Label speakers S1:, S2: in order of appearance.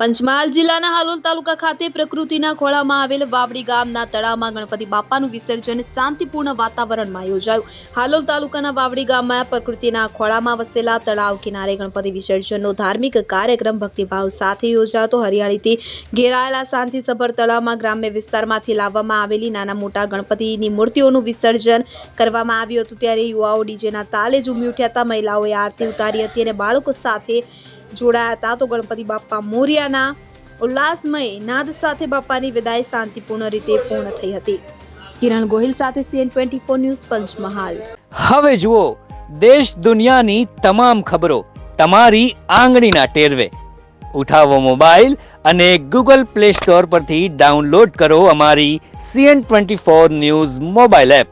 S1: પંચમહાલ જિલ્લાના હાલોલ તાલુકા ખાતે પ્રકૃતિના ખોળામાં આવેલ વાવડી ગામના તળાવમાં ગણપતિ બાપાનું વિસર્જન શાંતિપૂર્ણ વાતાવરણમાં યોજાયું. હાલોલ તાલુકાના વાવડી ગામમાં પ્રકૃતિના ખોળામાં વસેલા તળાવ કિનારે ગણપતિ વિસર્જનનો ધાર્મિક કાર્યક્રમ ભક્તિભાવ સાથે યોજાતો. હરિયાળીથી ઘેરાયેલા શાંતિસભર તળાવમાં ગ્રામ્ય વિસ્તારમાંથી લાવવામાં આવેલી નાના મોટા ગણપતિની મૂર્તિઓનું વિસર્જન કરવામાં આવ્યું હતું. ત્યારે યુવાઓ ડીજેના તાલે ઝૂમી ઉઠ્યા હતા. મહિલાઓએ આરતી ઉતારી હતી અને બાળકો સાથે જોડાયા હતા તો ગણપતિ બાપ્પા મોર્યાના ઉલ્લાસમય નાદ સાથે બાપાની વિદાય શાંતિપૂર્ણ રીતે પૂર્ણ થઈ હતી. કિરણ ગોહિલ સાથે CN twenty four news Panchmahal.
S2: હવે જુઓ, દેશ દુનિયાની તમામ ખબરો તમારી આંગળીના ટેરવે. ઉઠાવો મોબાઈલ અને ગૂગલ પ્લે સ્ટોર પરથી ડાઉનલોડ કરો અમારી CN twenty four news mobile app.